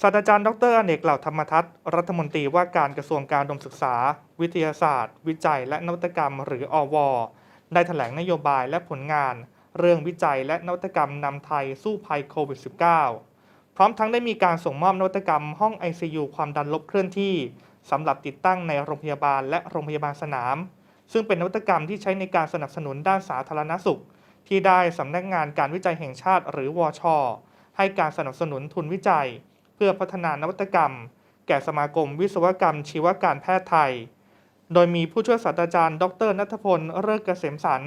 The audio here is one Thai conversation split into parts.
ศาสตราจารย์ดรอเนกเหล่าธรรมทัศน์รัฐมนตรีว่าการกระทรวงการดมศึกษา วิทยาศาสตร์ วิจัย และนวัตกรรม หรืออว ได้แถลงนโยบายและผลงาน เรื่องวิจัยและนวัตกรรมนำไทยสู้ภัยโควิด -19 พร้อมทั้งได้มีการส่งมอบนวัตกรรมห้อง ICU ความดันลบเคลื่อนที่สำหรับติดตั้งในโรงพยาบาลและโรงพยาบาลสนาม ซึ่งเป็นนวัตกรรมที่ใช้ในการสนับสนุนด้านสาธารณสุข ที่ได้สำนักงานการวิจัยแห่งชาติ หรือวช ให้การสนับสนุนทุนวิจัย เพื่อพัฒนานวัตกรรม แก่สมาคมวิศวกรรม ชีวการแพทย์ไทย โดยมีผู้ช่วยศาสตราจารย์ ดรนัทพลเลิกเกษมสัน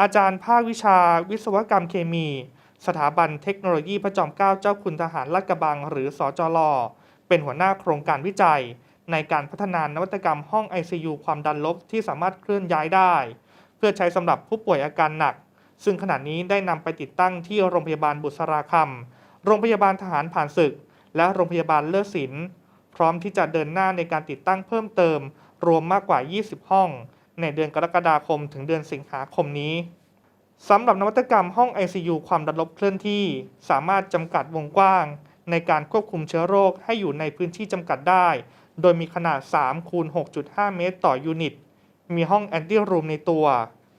อาจารย์ภาควิชา วิศวกรรมเคมี สถาบันเทคโนโลยีพระจอมเกล้าเจ้าคุณทหารลาดกระบัง หรือสอจลเป็นหัวหน้าโครงการวิจัย ในการพัฒนานวัตกรรมห้อง ICU ความดันลบที่สามารถเคลื่อนย้ายได้ เพื่อใช้สำหรับผู้ป่วยอาการหนัก ซึ่งขณะนี้ได้นำไปติดตั้งที่โรงพยาบาลบุษราคำโรงพยาบาลทหารผ่านศึก และโรงพยาบาลเลิศศิลป์พร้อมที่จะเดินหน้าในการติดตั้งเพิ่มเติม รวมมากกว่า 20 ห้อง ในเดือนกรกฎาคมถึงเดือนสิงหาคมนี้สำหรับนวัตกรรมห้อง ICU ความดันลบเคลื่อนที่ สามารถจำกัดวงกว้าง ในการควบคุมเชื้อโรคให้อยู่ในพื้นที่จำกัดได้ โดยมีขนาด 3 คูณ 6.5 เมตรต่อยูนิต มีห้องแอนตี้รูมในตัว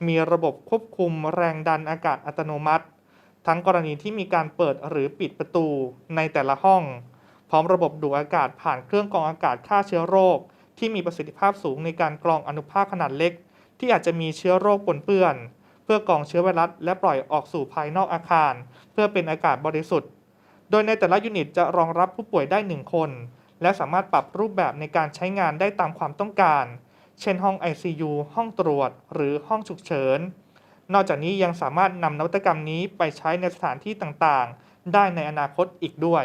มีระบบควบคุมแรงดันอากาศอัตโนมัติ ทั้งกรณีที่มีการเปิดหรือปิดประตูในแต่ละห้อง พร้อมระบบดูดอากาศผ่านเครื่องกรองอากาศฆ่าเชื้อโรค ที่มีประสิทธิภาพสูงในการกรองอนุภาคขนาดเล็ก ที่อาจจะมีเชื้อโรคปนเปื้อน เพื่อกรองเชื้อไวรัสและปล่อยออกสู่ภายนอกอาคาร เพื่อเป็นอากาศบริสุทธิ์ โดยในแต่ละยูนิตจะรองรับผู้ป่วยได้ 1 คน และสามารถปรับรูปแบบในการใช้งานได้ตามความต้องการ เช่นห้อง ICU ห้องตรวจ หรือห้องฉุกเฉิน นอกจากนี้ยังสามารถนำนวัตกรรมนี้ไปใช้ในสถานที่ต่างๆ ได้ในอนาคตอีกด้วย